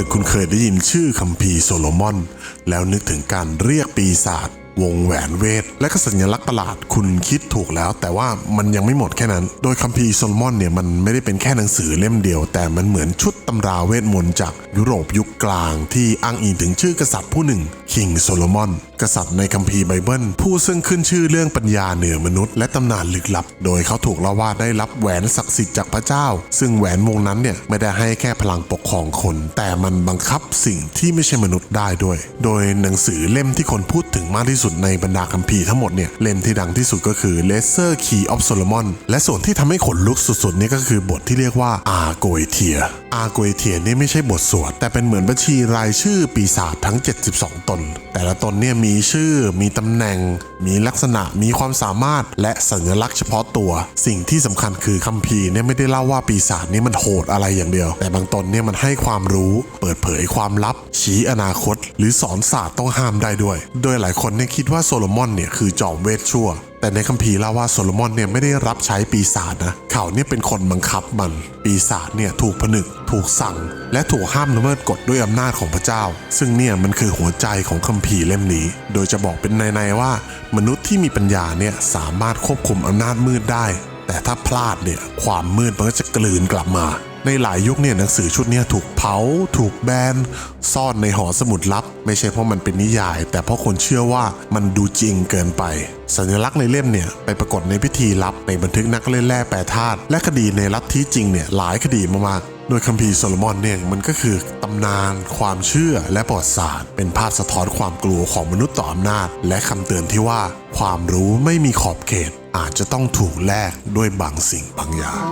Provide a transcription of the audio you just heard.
กิดคุณเคยได้ยินชื่อคัมภีร์โซโลมอน แล้วนึกถึงการเรียกปีศาจ วงแหวนเวท และก็สัญลักษณ์ประหลาดคุณคิดถูกแล้ว แต่ว่ามันยังไม่หมดแค่นั้น โดยคัมภีร์โซโลมอนเนี่ยมันไม่ได้เป็นแค่หนังสือเล่มเดียว แต่มันเหมือนชุดตำราเวทมนต์จากยุโรปยุคกลางที่อ้างอิงถึงชื่อกษัตริย์ผู้หนึ่งคิงโซโลมอน กษัตริย์ในคัมภีร์ไบเบิล ผู้ซึ่งขึ้นชื่อเรื่องปัญญาเหนือมนุษย์และตำนานลึกลับ โดยเขาถูกเล่าว่าได้รับแหวนศักดิ์สิทธิ์จากพระเจ้า ซึ่งแหวนวงนั้นเนี่ยไม่ได้ให้แค่พลังปกครองคน แต่มันบังคับสิ่งที่ไม่ใช่มนุษย์ได้ด้วย โดยหนังสือเล่มที่คนพูดถึงมากที่สุดในบรรดาคัมภีร์ทั้งหมดเนี่ยเล่มที่ดังที่สุดก็คือ Lesser Key of Solomon และส่วนที่ทำให้ขนลุกสุดๆนี่ก็คือบทที่เรียกว่าอาโกเอเทียอาโกเอเทียนี่ไม่ใช่บทสวด แต่เป็นเหมือนบัญชีรายชื่อปีศาจทั้ง 72 ตน แต่ละตนเนี่ยมีชื่อ มีตำแหน่ง มีลักษณะมีความสามารถและสัญลักษณ์เฉพาะตัว สิ่งที่สำคัญคือคัมภีร์เนี่ยไม่ได้เล่าว่าปีศาจนี่มันโหดอะไรอย่างเดียว แต่บางตนเนี่ยมันให้ความรู้ เปิดเผยความลับ ชี้อนาคต หรือสอนศาสตร์ต้องห้ามได้ด้วย โดยหลายคนเนี่ยคิดว่าโซโลมอนเนี่ยคือจอมเวทชั่ว แต่ในคัมภีร์เล่าว่าโซโลมอนเนี่ยไม่ได้รับใช้ปีศาจนะ เขาเนี่ยเป็นคนบังคับมัน ปีศาจเนี่ยถูกผนึก ถูกสั่ง และถูกห้ามละเมิดกฎด้วยอำนาจของพระเจ้า ซึ่งเนี่ยมันคือหัวใจของคัมภีร์เล่มนี้ โดยจะบอกเป็นในๆว่า มนุษย์ที่มีปัญญาเนี่ยสามารถควบคุมอำนาจมืดได้ แต่ถ้าพลาดเนี่ยความมืดมันก็จะกลืนกลับมาในหลายยุคเนี่ยหนังสือชุดนี้ถูกเผา ถูกแบน ซ่อนในหอสมุดลับ ไม่ใช่เพราะมันเป็นนิยาย แต่เพราะคนเชื่อว่ามันดูจริงเกินไป สัญลักษณ์ในเล่มเนี่ยไปปรากฏในพิธีลับในบันทึกนักเล่นแร่แปรธาตุและคดีในลัทธิจริงเนี่ยหลายคดีมากๆโดยคัมภีร์โซโลมอนเนี่ยมันก็คือตำนาน ความเชื่อและประวัติศาสตร์ เป็นภาพสะท้อนความกลัวของมนุษย์ต่ออำนาจ และคำเตือนที่ว่า ความรู้ไม่มีขอบเขต อาจจะต้องถูกแลกด้วยบางสิ่งบางอย่าง